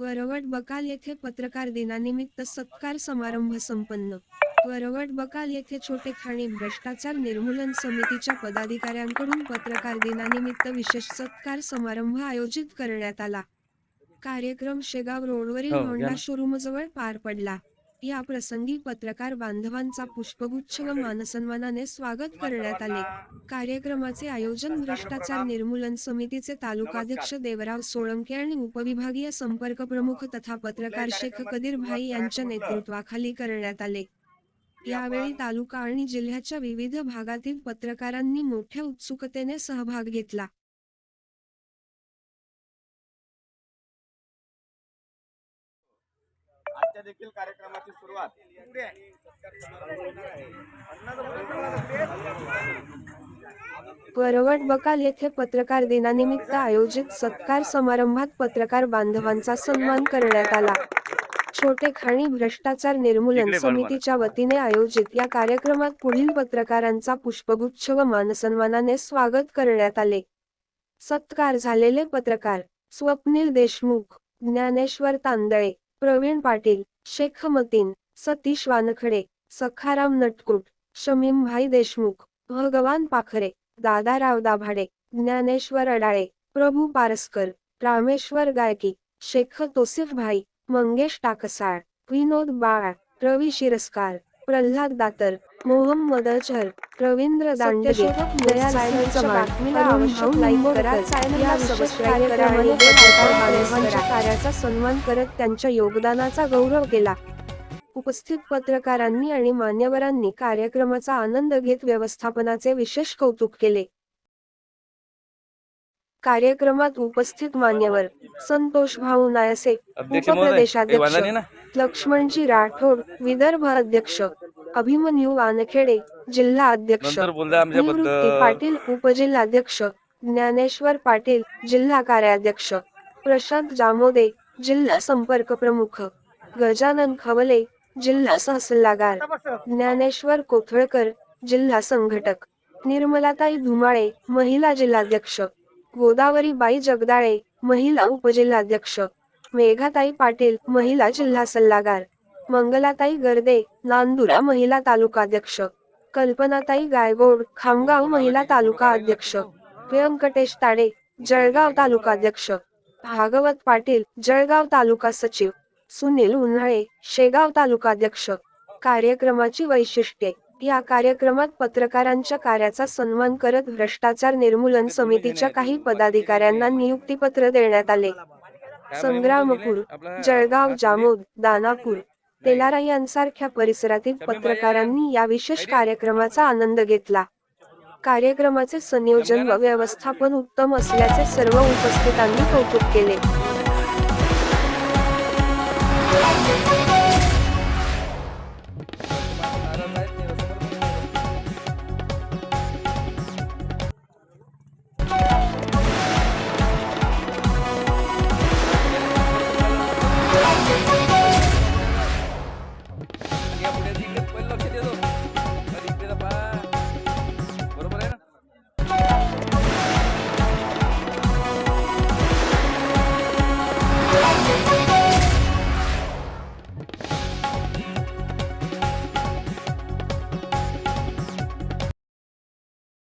वरवट बकाल येथे पत्रकार दिनानिमित्त सत्कार समारंभ संपन्न वरवट बकाल येथे छोटेखानी भ्रष्टाचार निर्मूलन समितीच्या पदाधिकाऱ्यांकडून पत्रकार दिनानिमित्त विशेष सत्कार समारंभ आयोजित करण्यात आला कार्यक्रम शेगाव रोडवरील होंडा. शोरूमजवळ पार पडला या प्रसंगी पत्रकार बांधवांचा पुष्पगुच्छ व मानसन्मानाने स्वागत करण्यात आले. कार्यक्रमाचे आयोजन भ्रष्टाचार निर्मूलन समितीचे तालुकाध्यक्ष देवराव सोळंके आणि उपविभागीय संपर्क प्रमुख तथा पत्रकार शेख कदीर भाई यांच्या नेतृत्वाखाली करण्यात आले. यावेळी तालुका आणि जिल्ह्याच्या विविध भागातील पत्रकारांनी मोठ्या उत्सुकतेने सहभाग घेतला. आजच्या देखील कार्यक्रमाची सुरुवात वरवट बकाल येथे पत्रकार दिनानिमित्त आयोजित सत्कार समारंभात पत्रकार बांधवांचा सन्मान करण्यात आला. छोटे खाणी भ्रष्टाचार निर्मूलन. समितीच्या वतीने आयोजित या कार्यक्रमात पुढील पत्रकारांचा पुष्पगुच्छ व मानसन्मानाने स्वागत करण्यात आले. सत्कार झालेले पत्रकार स्वप्नील देशमुख ज्ञानेश्वर तांदळे प्रवीण पाटील शेख मतीन सतीश वानखडे सखाराम नटकुट शमीमभाई देशमुख भगवान पाखरे दादाराव दाभाडे ज्ञानेश्वर अडाळे प्रभू पारसकर रामेश्वर गायकी शेख तोसिफ भाई मंगेश टाकसाळ विनोद बाळ रवी शिरस्कार. प्रल्हाद दातर मोहम्मद अजहर रवींद्र दांडगे दयाल बातमीला आवश्यक लाईक करा. चॅनलला सबस्क्राईब करा. आणि बेल आयकॉन बांधवांच्या कार्याचा सन्मान करत त्यांच्या योगदानाचा गौरव केला. उपस्थित पत्रकारांनी आणि मान्यवरांनी कार्यक्रमाचा आनंद घेत व्यवस्थापनाचे विशेष कौतुक केले. कार्यक्रमात उपस्थित मान्यवर संतोष भाऊ नायसे उपप्रदेशाध्यक्ष लक्ष्मणजी राठोड विदर्भ अध्यक्ष अभिमन्यू वानखेडे जिल्हा अध्यक्ष निवृत्ती पाटील उपजिल्हाध्यक्ष ज्ञानेश्वर पाटील जिल्हा कार्याध्यक्ष प्रशांत जामोदे जिल्हा संपर्क प्रमुख गजानन खवले जिल्हा सहसल्लागार ज्ञानेश्वर कोथळकर जिल्हा संघटक निर्मलाताई धुमाळे महिला जिल्हाध्यक्ष गोदावरीबाई जगदाळे महिला उपजिल्हाध्यक्ष. मेघाताई पाटील महिला जिल्हा सल्लागार. मंगलाताई गर्दे नांदुरा महिला तालुकाध्यक्ष. कल्पनाताई गायगोड खामगाव महिला तालुका अध्यक्ष. व्यंकटेश ताडे जळगाव तालुकाध्यक्ष. भागवत पाटील जळगाव तालुका सचिव. सुनील उन्हाळे शेगाव तालुकाध्यक्ष. कार्यक्रमाची वैशिष्ट्ये. या कार्यक्रमात पत्रकारांच्या कार्याचा सन्मान करत भ्रष्टाचार निर्मूलन समितीच्या काही पदाधिकाऱ्यांना नियुक्तीपत्र देण्यात आले. संग्रामपूर जळगाव जामोद दानापूर तेलारा यांसारख्या परिसरातील पत्रकारांनी या विशेष कार्यक्रमाचा आनंद घेतला. कार्यक्रमाचे संयोजन व व्यवस्थापन उत्तम असल्याचे सर्व उपस्थितांनी कौतुक केले.